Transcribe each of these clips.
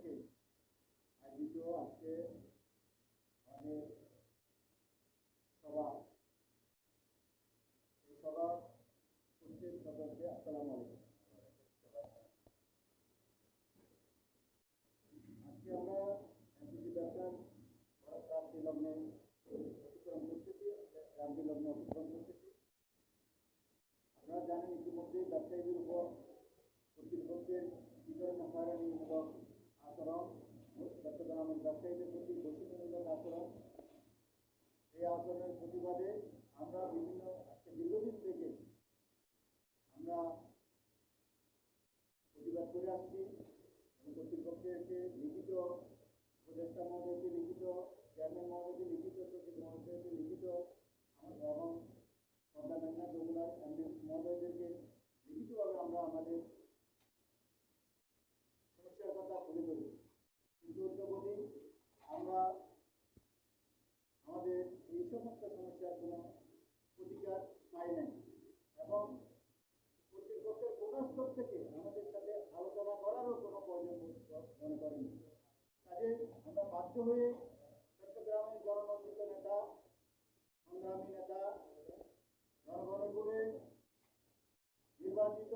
পক্ষে আয়োজিত আজকে আমাদের সভা। এই সভা প্রত্যেক সকলকে আসসালাম আলাইকুম। আজকে আমরা এনসিপি ব্যবসার ক্রান্তি লগ্নে অতিক্রম করতেছি ক্রান্তি লগ্নে অতিক্রম করতেছি। আপনারা জানেন ইতিমধ্যেই ব্যবসায়ীদের উপর কর্তৃপক্ষের কি ধরনের হয়রানিমূলক আচরণ চট্টগ্রামের ব্যবসায়ীদের প্রতি আচরণ। এই আচরণের প্রতিবাদে আমরা বিভিন্ন, আজকে দীর্ঘদিন থেকে আমরা প্রতিবাদ করে আসছি। কর্তৃপক্ষকে লিখিত উপদেষ্টা মহোদয়কে লিখিত, চেয়ারম্যান মহোদয়কে লিখিত, সচিব মহোদয়কে লিখিত আমাদের এবং পদ্মা মেঘনা যমুনার এমডি মহোদয়দেরকে লিখিতভাবে আমরা আমাদের সমস্যার কথা তুলে ধরি কিন্তু অদ্যবধি আমরা আমাদের এই সমস্যার কোনো প্রতিকার পাই নাই। এবং কর্তৃপক্ষের কোনো থেকে আমাদের সাথে আলোচনা করারও কোনো প্রয়োজন মনে করেনি। কাজে আমরা বাধ্য হয়ে চট্টগ্রামের নেতা, সংগ্রামী নেতা জনগণের করে নির্বাচিত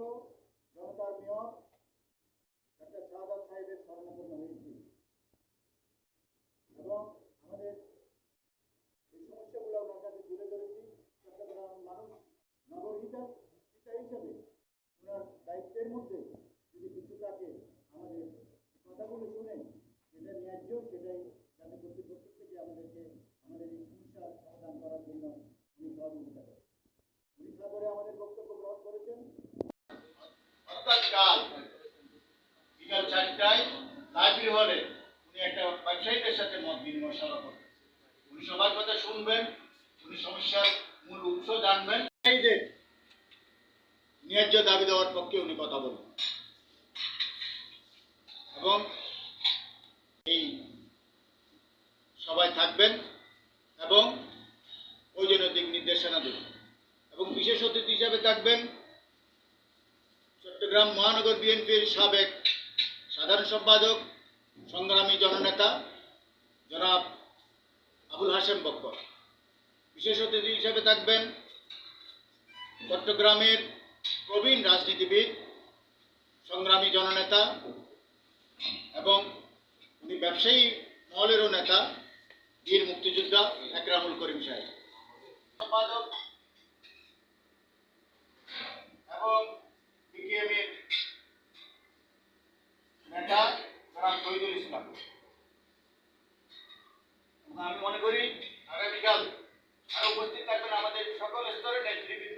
জনতার মেয়র সাদা সাহেবের স্মরণাপন্ন হয়েছি। এবং ন্যায্য যাতে কর্তৃপক্ষ থেকে আমাদেরকে আমাদের এই সমস্যার সমাধান করার জন্য উনি সহযোগিতা করেন। উনি সাগরে আমাদের বক্তব্য গ্রহণ করেছেন। কাল বিকাল চারটায় লাইব্রেরি হলে উনি একটা ব্যবসায়ীদের সাথে মত বিনিময় সভা করবেন। উনি সবার কথা শুনবেন, উনি সমস্যার মূল উৎস জানবেন। ব্যবসায়ীদের ন্যায্য দাবি দেওয়ার পক্ষে উনি কথা বলবেন। এবং এই সবাই থাকবেন এবং ওই জন্য দিক নির্দেশনা দেবেন এবং বিশেষ অতিথি হিসাবে থাকবেন চট্টগ্রাম মহানগর বিএনপির সাবেক সাধারণ সম্পাদক, সংগ্রামী জননেতা, জনাব আবুল হাশেম বক্কর। বিশেষ অতিথি হিসেবে থাকবেন চট্টগ্রামের প্রবীণ রাজনীতিবিদ, সংগ্রামী জননেতা এবং উনি ব্যবসায়ী মহলেরও নেতা বীর মুক্তিযোদ্ধা একরামুল করিম সাহেব। সম্পাদক এবং বিকেএমের নেতা জনাব শহীদুল ইসলাম। আমি মনে করি আগামীকাল আরও উপস্থিত থাকবেন আমাদের সকল স্তরের নেতৃবৃন্দ।